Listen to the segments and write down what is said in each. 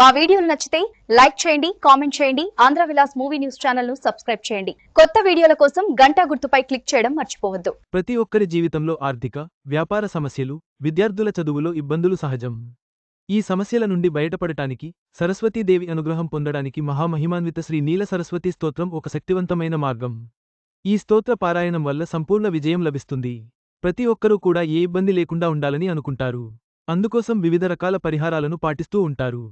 మా వీడియోలు నచ్చితే లైక్ చేయండి కామెంట్ చేయండి ఆంధ్ర విలాస్ మూవీ న్యూస్ ఛానల్ను సబ్స్క్రైబ్ చేయండి. కొత్త వీడియోల కోసం గంటా గుర్తుపై క్లిక్ చేయడం మర్చిపోవద్దు. ప్రతి ఒక్కరి జీవితంలో ఆర్థిక వ్యాపార సమస్యలు విద్యార్థుల చదువులో ఇబ్బందులు సహజం. ఈ సమస్యల నుండి బయటపడటానికి సరస్వతీదేవి అనుగ్రహం పొందడానికి మహామహిమాన్విత శ్రీ నీల సరస్వతీ స్తోత్రం ఒక శక్తివంతమైన మార్గం. ఈ స్తోత్ర పారాయణం వల్ల సంపూర్ణ విజయం లభిస్తుంది. ప్రతి ఒక్కరూ కూడా ఏ ఇబ్బంది లేకుండా ఉండాలని అనుకుంటారు. అందుకోసం వివిధ రకాల పరిహారాలను పాటిస్తూ ఉంటారు.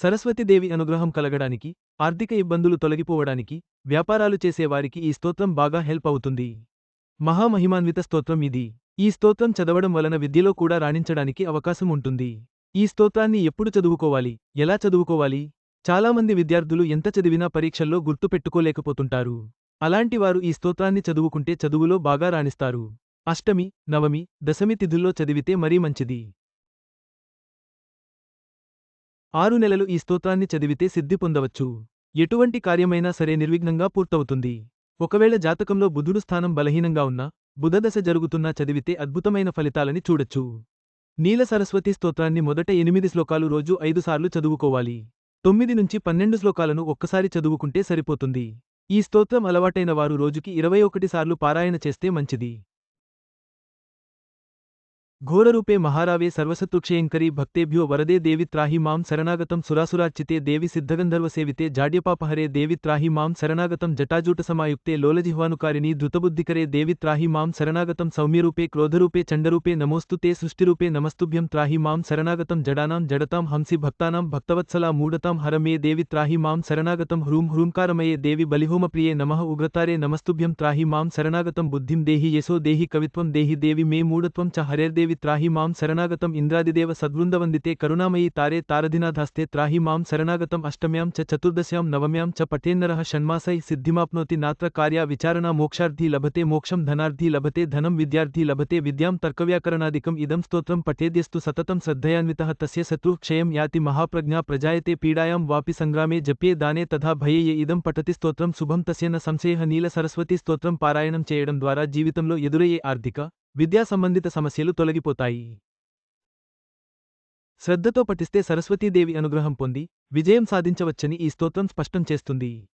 సరస్వతిదేవి అనుగ్రహం కలగడానికి ఆర్థిక ఇబ్బందులు తొలగిపోవడానికి వ్యాపారాలు చేసేవారికి ఈ స్తోత్రం బాగా హెల్ప్ అవుతుంది. మహామహిమాన్విత స్తోత్రం ఇది. ఈ స్తోత్రం చదవడం వలన విద్యలో కూడా రాణించడానికి అవకాశం ఉంటుంది. ఈ స్తోత్రాన్ని ఎప్పుడు చదువుకోవాలి? ఎలా చదువుకోవాలి? చాలామంది విద్యార్థులు ఎంత చదివినా పరీక్షల్లో గుర్తుపెట్టుకోలేకపోతుంటారు. అలాంటి వారు ఈ స్తోత్రాన్ని చదువుకుంటే చదువులో బాగా రాణిస్తారు. అష్టమి నవమి దశమి తిథుల్లో చదివితే మరీ మంచిది. ఆరు నెలలు ఈ స్తోత్రాన్ని చదివితే సిద్ధి పొందవచ్చు. ఎటువంటి కార్యమైనా సరే నిర్విఘ్నంగా పూర్తవుతుంది. ఒకవేళ జాతకంలో బుధుడు స్థానం బలహీనంగా ఉన్నా బుధదశ జరుగుతున్నా చదివితే అద్భుతమైన ఫలితాలని చూడొచ్చు. నీల సరస్వతి స్తోత్రాన్ని మొదట ఎనిమిది శ్లోకాలు రోజు ఐదుసార్లు చదువుకోవాలి. తొమ్మిది నుంచి పన్నెండు శ్లోకాలను ఒక్కసారి చదువుకుంటే సరిపోతుంది. ఈ స్తోత్రం అలవాటైన వారు రోజుకి ఇరవై ఒకటి సార్లు పారాయణ చేస్తే మంచిది. घोररूपे महारावे सर्वसत्क्षयङ्करी भक्तेभ्यो वरदे देवि त्राहि माँ शरणागतं सुरासुराचिते देवि सिद्धगन्धर्वसेविते जाड्यपापहरे देवि त्राहि माँ शरणागतं जटाजूटसमायुक्ते लोलजिह्वानुकारिणी धृतबुद्धिकरे देवि त्राहि माँ शरणागतं सौम्यरूपे क्रोधरूपे चण्डरूपे नमोऽस्तु ते सृष्टिरूपे नमस्तुभ्यं त्राहि मं शरणागतं जडा जडता हँसी भक्तानां भक्तवत्सला मूढतां हर मे देवि त्राहि माँ शरणागतं ह्रूं ह्रूंकारमये देवि बलिहोमप्रिये नमः उग्रतारे नमस्तुभ्यं त्राहि मं शरणागतं बुद्धिं देहि यशो देहि कवित्वं देहि देवि मे मूढत्वं च హరేర్దేవి త్రాహి మాం శరణాగతం ఇంద్రాదిదేవ సద్వృందవందితే కరుణామయీ తారే తారధినాథాస్తే త్రాహి మాం శరణాగతం అష్టమ్యాం చ చతుర్దశ్యాం నవమ్యాం చ పఠేన్నరః షణ్మాసై సిద్ధిమాప్నోతి నాత్ర కార్య విచారణ మోక్షార్థీ లభతే మోక్షం ధనార్థీ లభతే ధనం విద్యార్థీ లభతే విద్యాం తర్కవ్యాకరణాదికం ఇదం స్తోత్రం పఠేద్యస్తు సతతం శ్రద్ధయాన్వితః తస్య శత్రుః క్షయం యాతి మహాప్రజ్ఞా ప్రజాయతే పీడాయాం వాపి సంగ్రామే జప్యే దానే తథా భయే య ఇదం పఠతి స్తోత్రం శుభం తస్య న సంశయ నీల సరస్వతి స్తోత్రం పారాయణం చేయడం ద్వారా జీవితంలో ఎదురయ్యే ఆర్థిక విద్యా సంబంధిత సమస్యలు తొలగిపోతాయి. శ్రద్ధతో పఠిస్తే సరస్వతీదేవి అనుగ్రహం పొంది విజయం సాధించవచ్చని ఈ స్తోత్రం స్పష్టం చేస్తుంది.